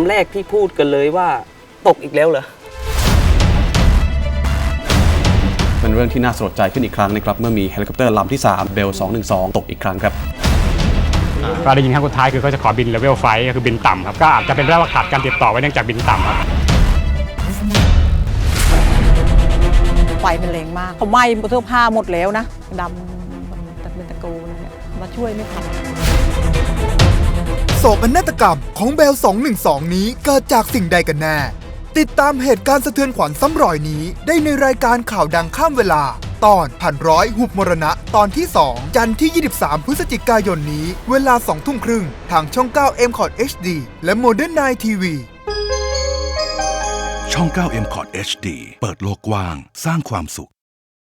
ำแรกที่พูดกันเลยว่า ตกอีกแล้วเหรอเป็นเรื่องที่น่าสลดใจขึ้นอีกครั้งนะครับเมื่อมีเฮลิคอปเตอร์ลำที่ 3 เบล 212 ตกอีกครั้งครับก็ได้ยินครั้งสุดท้ายคือเขาจะขอบินเลเวลไฟก็คือบินต่ำครับก็อาจจะเป็นเรื่องว่าขาดการติดต่อไว้เนื่องจากบินต่ำครับไฟมันแรงมากเขาไหม้เสื้อผ้าหมดแล้วนะดำตะเป็นตะโกนเนี่ยมาช่วยไม่ทันโศกนาฏกรรมของเบล 212 นี้เกิดจากสิ่งใดกันแน่ ติดตามเหตุการณ์สะเทือนขวัญซ้ำรอยนี้ได้ในรายการข่าวดังข้ามเวลา ตอนผ่านร้อยหุบมรณะตอนที่ 2 จันทร์ที่ 23 พฤศจิกายนนี้ เวลา 2 ทุ่มครึ่ง ทางช่อง 9 m c o t HD และ Modern Night TV ช่อง 9 m c o t HD เปิดโลกกว้าง สร้างความสุข